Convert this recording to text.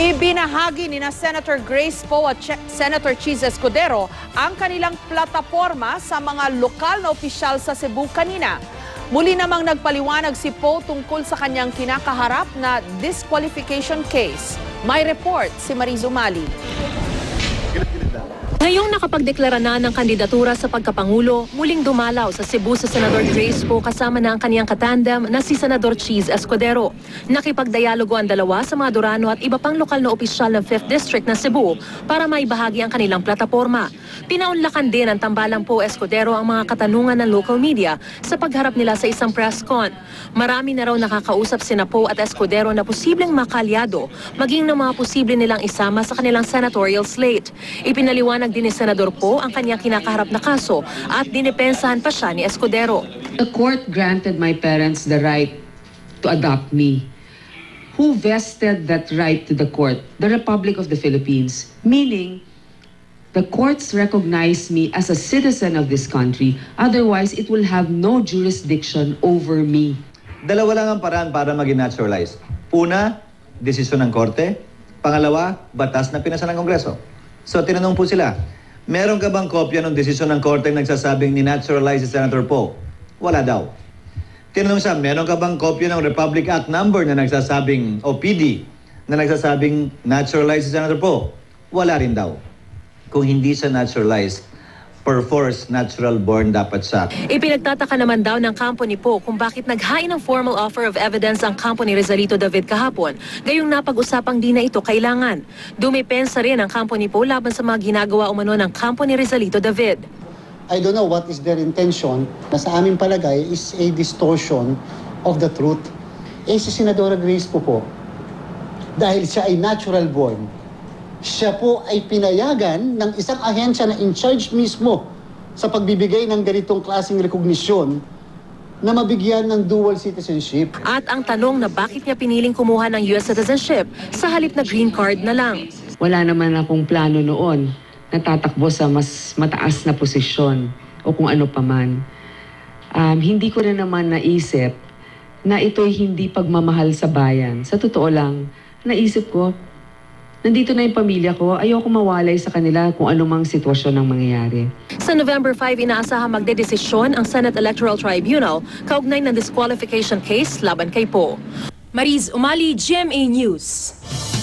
Ibinahagi ni na Senator Grace Poe at Che- Senator Cheese Escudero ang kanilang plataforma sa mga lokal na opisyal sa Cebu kanina. Muli namang nagpaliwanag si Poe tungkol sa kanyang kinakaharap na disqualification case. May report si Mariz Umali. Ngayong nakapagdeklara na ng kandidatura sa pagkapangulo, muling dumalaw sa Cebu sa Senador Poe kasama na ang kaniyang katandem na si Senador Cheese Escudero. Nakipagdialogo ang dalawa sa mga Durano at iba pang lokal na opisyal ng 5th District ng Cebu para maibahagi ang kanilang plataforma. Pinaunlakan din ng tambalang Poe Escudero ang mga katanungan ng local media sa pagharap nila sa isang press con. Marami na raw nakakausap si Poe at Escudero na posibleng makalyado maging ng mga posible nilang isama sa kanilang senatorial slate. Ipinaliwanag din ni Senador Poe ang kanyang kinakaharap na kaso at dinipensahan pa siya ni Escudero. The court granted my parents the right to adopt me. Who vested that right to the court? The Republic of the Philippines. Meaning, the courts recognize me as a citizen of this country. Otherwise, it will have no jurisdiction over me. Dalawa lang ang paraan para maging naturalized. Una, desisyon ng korte. Pangalawa, batas na pinasa ng Kongreso. So, tinanong po sila, meron ka bang kopya ng desisyon ng korte na nagsasabing ni-naturalize si Senator Poe? Wala daw. Tinanong siya, meron ka bang kopya ng Republic Act number na nagsasabing, o PD, na nagsasabing naturalize si Senator Poe? Wala rin daw. Kung hindi siya naturalized, per force, natural born dapat siya. Ipinagtataka naman daw ng kampo ni Poe kung bakit naghain ng formal offer of evidence ang kampo ni Rizalito David kahapon, gayong napag-usapang di na ito kailangan. Dumipensa rin ang kampo ni Poe laban sa mga ginagawa umano ng kampo ni Rizalito David. I don't know what is their intention na sa aming palagay is a distortion of the truth. Eh si Senadora Grace po po, dahil siya ay natural born, siya po ay pinayagan ng isang ahensya na in charge mismo sa pagbibigay ng ganitong klaseng rekognisyon na mabigyan ng dual citizenship. At ang tanong na bakit niya piniling kumuha ng US citizenship sa halip na green card na lang. Wala naman akong plano noon na tatakbo sa mas mataas na posisyon o kung ano pa man. Um, hindi ko na naman naisip na ito'y hindi pagmamahal sa bayan. Sa totoo lang, naisip ko, nandito na yung pamilya ko, ayoko mawalay sa kanila kung anumang sitwasyon ang mangyayari. Sa November 5, inaasahan magdedesisyon ang Senate Electoral Tribunal kaugnay ng disqualification case laban kay Poe. Mariz Umali, GMA News.